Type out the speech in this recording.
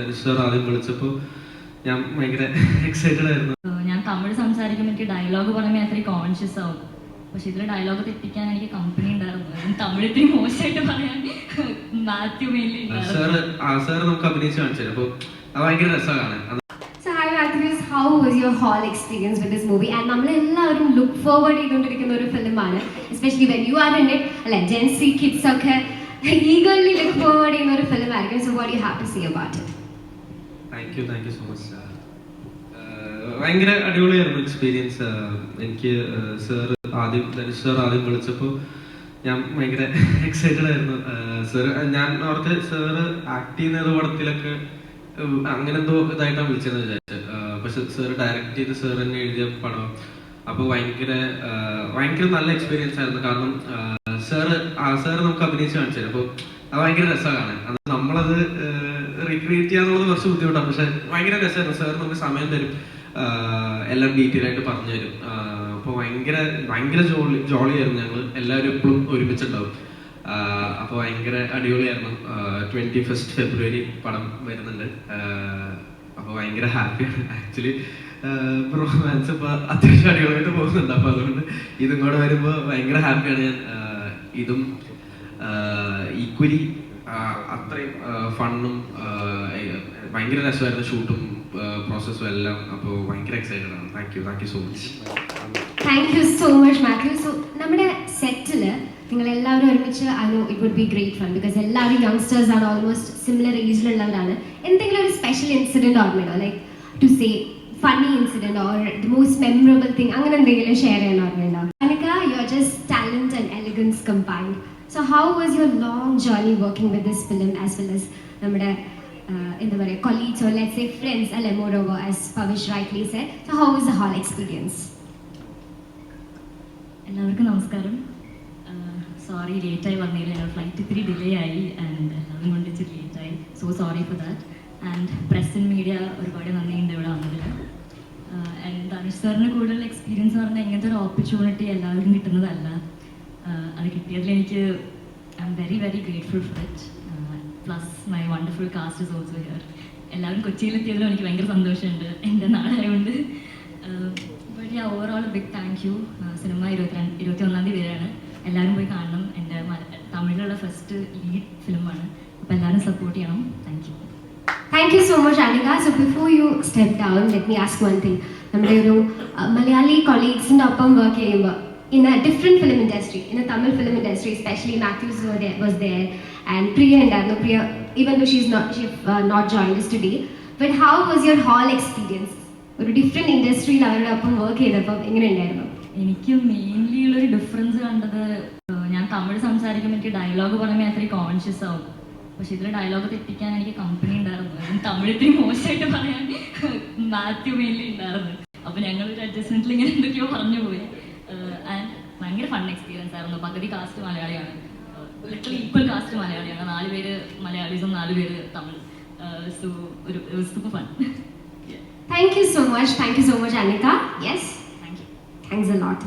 Dhanush sir ആദ്യം വിളിച്ചപ്പോൾ ഞാൻ ഭയങ്കര എക്സൈറ്റഡ് ആയിരുന്നു. ഞാൻ തമിഴ് സംസാരിക്കുമ്പോൾ എനിക്ക് ഡയലോഗ് പറയുമ്പോൾ അത്രയും കോൺഷ്യസ് ആവും. പക്ഷെ ഇതിൽ ഡയലോഗ് തെറ്റിക്കാൻ എനിക്ക് കമ്പനി ഉണ്ടായിരുന്നു. തമിഴ് ഇത്തിരി മോശമായിട്ട് പറയാൻ മാത്യു മെയിൻലി സാർ ആ സാർ നമുക്ക് അഭിനയിച്ച് കാണിച്ചു തരും. അപ്പോൾ അത് ഭയങ്കര രസമാണ് how was your hall experience with this movie? And നമ്മളെല്ലാവരും ലുക്ക് ഫോർവേഡ് ചെയ്തുകൊണ്ടിരിക്കുന്ന ഒരു ഫിലിമാണ് especially when you are in it അല്ലെ ജെൻസി കിഡ്സ് ഒക്കെ ഈഗർലി ലുക്ക് ഫോർവേഡ് ചെയ്യുന്ന ഒരു ഫിലിം ആയിരിക്കും so what you have to see about it much ഭയങ്കര അടിപൊളിയായിരുന്നു എക്സ്പീരിയൻസ് എനിക്ക് സാർ ആദ്യം ധനുഷ് സാർ ആദ്യം വിളിച്ചപ്പോൾ ഞാൻ ഭയങ്കര എക്സൈറ്റഡ് ആയിരുന്നു. സാർ ഞാൻ ഓർത്ത് സാറ് ആക്ട് ചെയ്യുന്ന പടത്തിലൊക്കെ അങ്ങനെ എന്തോ ഇതായിട്ടാണ് വിളിച്ചതെന്ന് വിചാരിച്ചത്. പക്ഷെ സാർ ഡയറക്റ്റ് ചെയ്ത് സാർ തന്നെ എഴുതിയ പടം. അപ്പോൾ ഭയങ്കര ഭയങ്കര നല്ല എക്സ്പീരിയൻസ് ആയിരുന്നു. കാരണം സാറ് ആ സാറ് നമുക്ക് അഭിനയിച്ച് കാണിച്ചു അപ്പോൾ അത് ഭയങ്കര രസമാണ്. അത് നമ്മളത് റീക്രിയേറ്റ് ചെയ്യാന്നുള്ളത് കുറച്ച് ബുദ്ധിമുട്ടാണ്. പക്ഷെ ഭയങ്കര രസമായിരുന്നു. സാർ നമുക്ക് സമയം തരും. എല്ലാം ഡീറ്റെയിൽ ആയിട്ട് പറഞ്ഞു തരും. അപ്പോൾ ഭയങ്കര ഭയങ്കര ജോളി ജോളിയായിരുന്നു ഞങ്ങൾ എല്ലാവരും എപ്പോഴും ഒരുമിച്ചുണ്ടാവും. അപ്പോൾ ഭയങ്കര അടിപൊളിയായിരുന്നു. ട്വന്റി ഫസ്റ്റ് ഫെബ്രുവരി പടം വരുന്നുണ്ട്. അപ്പോൾ ഭയങ്കര ഹാപ്പിയാണ്. ആക്ച്വലി റൊമാൻസ് ഇപ്പോൾ അത്യാവശ്യം അടിപൊളിയായിട്ട് പോകുന്നുണ്ട്. അപ്പോൾ അതുകൊണ്ട് ഇതും കൂടെ വരുമ്പോൾ ഭയങ്കര ഹാപ്പിയാണ് ഞാൻ. ഇതും ഈക്വലി അത്രയും ഫണ്ണും ഭയങ്കര രസമായിരുന്നു ഷൂട്ടും പ്രോസസ്സും എല്ലാം. അപ്പോൾ ഭയങ്കര എക്സൈറ്റഡ് ആണ്. Thank you thank you so much thank you so much Mathew so നമ്മുടെ സെറ്റിൽ നിങ്ങൾ എല്ലാവരും ഒരുമിച്ച് I know it would be great fun because എല്ലാവരും യങ്സ്റ്റേഴ്സ് ആണ് ഓൾമോസ്റ്റ് സിമിലർ ഏജിലുള്ളവരാണ് എന്തെങ്കിലും ഒരു സ്പെഷ്യൽ ഇൻസിഡന്റ് ഓർമ്മയുണ്ടോ? Like to say funny incident or the most memorable thing അങ്ങനെ എന്തെങ്കിലും ഷെയർ ചെയ്യാൻ ഓർമ്മയുണ്ടോ അനക്ക you are just talent and combined. So how was your long journey working with this film as well as നമ്മുടെ uh, എന്താ പറയുക colleagues or let's say friends അല്ലെ more over as Pavish rightly said so how is the whole experience എല്ലാവർക്കും നമസ്കാരം. Sorry ലേറ്റായി വന്നില്ല flight ഇത്തിരി delay ആയി ആൻഡ് എല്ലാവരും കൊണ്ട് ഇച്ചിരി ലേറ്റായി so sorry for that and press and media ഒരുപാട് നന്ദിയുണ്ട് ഇവിടെ വന്നതിൽ. ആൻഡ് ധനുഷ് സാറിന് കൂടുതൽ എക്സ്പീരിയൻസ് പറഞ്ഞാൽ ഇങ്ങനത്തെ ഒരു ഓപ്പർച്യൂണിറ്റി എല്ലാവരും കിട്ടുന്നതല്ല. അത് കിട്ടിയതിൽ എനിക്ക് I am very very grateful for it plus my wonderful cast also here എല്ലാവരും കൊച്ചിയിലെത്തിയതിലും എനിക്ക് ഭയങ്കര സന്തോഷമുണ്ട് എന്റെ നാടായതുകൊണ്ട്. But yeah overall big thank you cinema ഇരുപത്തിരണ്ട് ഇരുപത്തി ഒന്നാം തീയതി വരെയാണ്. എല്ലാവരും പോയി കാണണം. എന്റെ തമിഴിലുള്ള ഫസ്റ്റ് ലീഡ് ഫിലിമാണ് അപ്പോൾ എല്ലാവരും സപ്പോർട്ട് ചെയ്യണം. Thank you thank you so much Anika so before you step down let me ask one thing നമ്മുടെ ഒരു അഹ്, മലയാളി കൊളീഗ്സിന്റെ ഒപ്പം വർക്ക് ചെയ്യുമ്പോൾ in a different film industry in a Tamil film industry especially Mathews was and and Priya ഉണ്ടായിരുന്നു Priya even though she's not she not join today but how was your whole experience ഒരു different ഇൻഡസ്ട്രിയിൽ അവരുടെ work ചെയ്തപ്പോൾ എങ്ങനെ ഉണ്ടായിരുന്നു? എനിക്ക് mainly ഉള്ളൊരു difference കണ്ടത് ഞാൻ തമിഴ് സംസാരിക്കുമ്പോൾ എനിക്ക് ഡയലോഗ് പറയുമ്പോൾ അത്രയും കോൺഷ്യസ് ആവും. പക്ഷെ ഇതിൽ ഡയലോഗ് തെറ്റിക്കാൻ എനിക്ക് കമ്പനി ഉണ്ടായിരുന്നു. തമിഴ് ഇത്തിരി മോശമായിട്ട് പറയാൻ മാത്യു മെയിൻലി ഉണ്ടായിരുന്നു. അപ്പോൾ ഞങ്ങളൊരു അഡ്ജസ്റ്റ്മെന്റിൽ ഇങ്ങനെ എന്തൊക്കെയോ പറഞ്ഞു പോയി. ആൻഡ് ഭയങ്കര ഫൺ എക്സ്പീരിയൻസ് ആയിരുന്നു. പകുതി കാസ്റ്റ് മലയാളിയാണ്. ലിറ്ററലി ഈക്വൽ കാസ്റ്റ് മലയാളിയാണ്. നാല് പേര് മലയാളീസും നാല് പേര് തമിഴ്. സോ ഒരു super fun thank you so much thank you so much Anika yes thank you thanks a lot